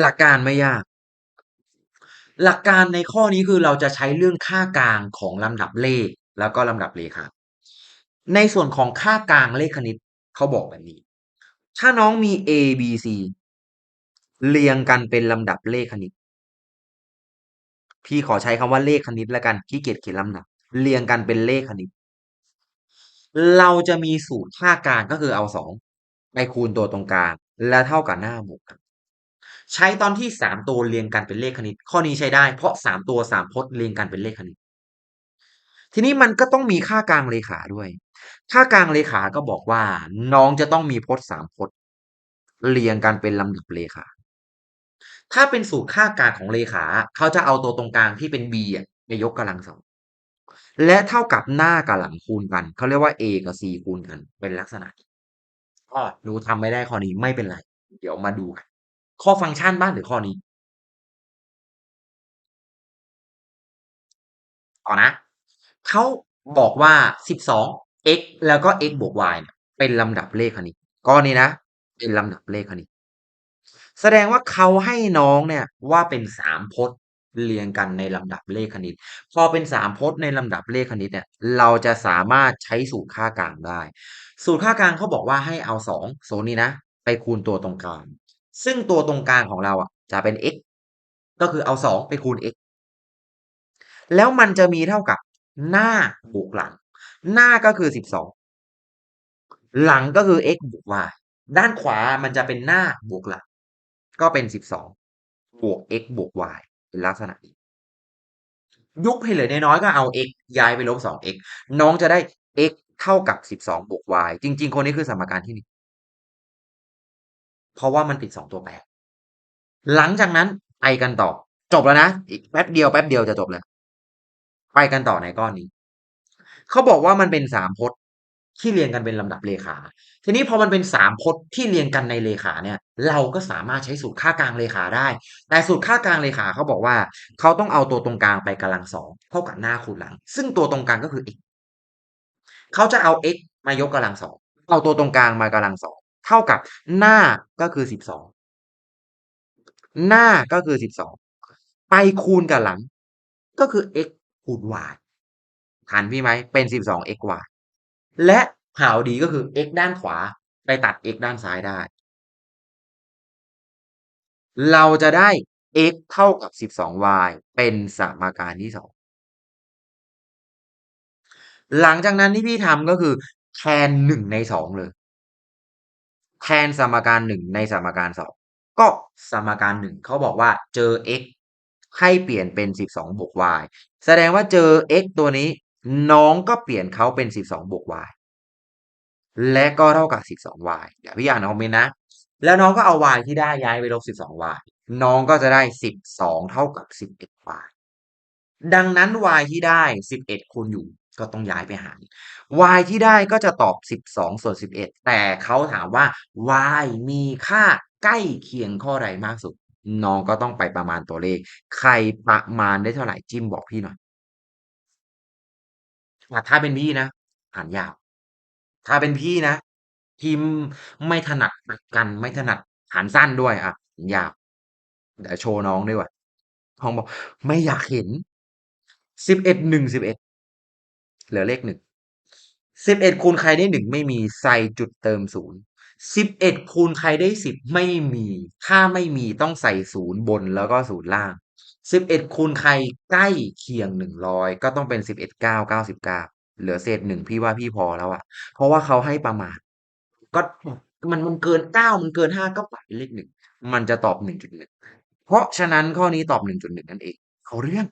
หลักการไม่ยาก หลักการในข้อนี้คือเราจะใช้เรื่องค่ากลางของลำดับเลข แล้วก็ลำดับเลขาในส่วนของค่ากลางเลขคณิตเขาบอกแบบนี้ ถ้าน้องมี A B C เรียงกันเป็นลำดับเลขคณิต พี่ขอใช้คำว่าเลขคณิตแล้วกันขี้เกียจเขียนลำดับ เรียงกันเป็นเลขคณิต เราจะมีสูตรค่ากลางก็คือเอาสองไปคูณตัวตรงกลางและเท่ากับหน้าบวกกัน ใช้ตอนที่สามตัวเรียงกันเป็นเลขคณิต ข้อนี้ใช้ได้เพราะสามตัวสามพจน์เรียงกันเป็นเลขคณิต ทีนี้มันก็ต้องมีค่ากลางเลขาด้วย ค่ากลางเลขาก็บอกว่า น้องจะต้องมีพจน์สามพจน์ เรียงกันเป็นลำดับเลขา ถ้าเป็นสูตรค่ากลางของเลขา เขาจะเอาตัวตรงกลางที่เป็น b อะไปยกกำลังสองและเท่ากับหน้ากับหลังคูณกัน เขาเรียกว่า a กับ c คูณกัน เป็นลักษณะนี้ก็หนูทำไม่ได้ข้อนี้ไม่เป็นไร เดี๋ยวมาดูกัน ข้อฟังก์ชันบ้างหรือข้อนี้ต่อนะเขาบอกว่า 12 x แล้วก็ x บวก y เนี่ยเป็นลำดับเลขคณิตก้อนนี้นะ เป็นลำดับเลขคณิตแสดงว่าเขาให้น้องเนี่ยว่าเป็นสามพจน์เรียงกันในลำดับเลขคณิต พอเป็นสามพจน์ในลำดับเลขคณิตเนี่ย เราจะสามารถใช้สูตรค่ากลางได้ สูตรค่ากลางเขาบอกว่าให้เอาสองโซนนี้นะ ไปคูณตัวตรงกลาง ซึ่งตัวตรงกลางของเราอะ จะเป็น x ก็คือเอาสองไปคูณ x แล้วมันจะมีเท่ากับหน้าบวกหลัง หน้าก็คือสิบสองหลังก็คือ x บวก y ด้านขวามันจะเป็นหน้าบวกหลัง ก็เป็นสิบสองบวก x บวก y เป็นลักษณะนี้ยุบให้เหลือน้อยๆก็เอา x ย้ายไปลบสอง x น้องจะได้ x เท่ากับสิบสองบวก y จริง ๆ คนนี้คือสมการที่หนึ่ง เพราะว่ามันติดสองตัวแปรหลังจากนั้นไปกันต่อ จบแล้วนะ อีกแป๊บเดียวแป๊บเดียวจะจบแล้วไปกันต่อในก้อนนี้ เขาบอกว่ามันเป็นสามพจน์ที่เรียงกันเป็นลำดับเลขา ทีนี้พอมันเป็นสามพจน์ที่เรียงกันในเลขาเนี่ย เราก็สามารถใช้สูตรค่ากลางเลขาได้ แต่สูตรค่ากลางเลขาเขาบอกว่า เขาต้องเอาตัวตรงกลางไปกำลังสองเท่ากับหน้าคูณหลัง ซึ่งตัวตรงกลางก็คือ x เขาจะเอา x มายกกำลังสองเอาตัวตรงกลางมากำลังสอง เท่ากับหน้าก็คือสิบสองหน้าก็คือสิบสองไปคูณกับหลัง ก็คือ x คูณ y ทันพี่ไหมเป็นสิบสอง x y และข่าวดีก็คือ x ด้านขวา ไปตัด x ด้านซ้ายได้ เราจะได้ x เท่ากับ 12y เป็นสมการที่สอง หลังจากนั้นที่พี่ทำก็คือแทนหนึ่งในสองเลย แทนสมการหนึ่งในสมการสองก็สมการหนึ่งเขาบอกว่าเจอ x ให้เปลี่ยนเป็น 12บวก y แสดงว่าเจอ x ตัวนี้ น้องก็เปลี่ยนเขาเป็น 12บวก y และก็เท่ากับ 12y เดี๋ยวพี่อ่านคอมเมนต์นะ แล้วน้องก็เอา y ที่ได้ย้ายไปลบ 12y น้องก็จะได้ 12 เท่ากับ 11y ดังนั้น y ที่ได้ 11คูณอยู่ ก็ต้องย้ายไปหาร y ที่ได้ก็จะตอบ 12 ส่วน 11 แต่เขาถามว่า y มีค่าใกล้เคียงข้อใดมากสุด น้องก็ต้องไปประมาณตัวเลข ใครประมาณได้เท่าไหร่จิ้มบอกพี่หน่อยถ้าเป็นพี่นะหารยาว ถ้าเป็นพี่นะพิมไม่ถนัดตัดกันไม่ถนัดหารสั้นด้วยอะยาวเดี๋ยวโชว์น้องด้วยว่ะน้องบอกไม่อยากเห็นสิบเอ็ดหนึ่งสิบเอ็ด เหลือเลขหนึ่งสิบเอ็ดคูณใครได้หนึ่งไม่มีใส่จุดเติมศูนย์สิบเอ็ดคูณใครได้สิบไม่มี ถ้าไม่มีต้องใส่ศูนย์บนแล้วก็ศูนย์ล่างสิบเอ็ดคูณใครใกล้เคียงหนึ่งร้อยก็ต้องเป็นสิบเอ็ดเก้าเก้าสิบเก้าเหลือเศษหนึ่งพี่ว่าพี่พอแล้วอะเพราะว่าเขาให้ประมาณก็มันมันเกินเก้ามันเกินห้าก็ปัดเป็นเลขหนึ่งมันจะตอบหนึ่งจุดหนึ่งเพราะฉะนั้นข้อนี้ตอบหนึ่งจุดหนึ่งนั่นเองเอาเรื่อง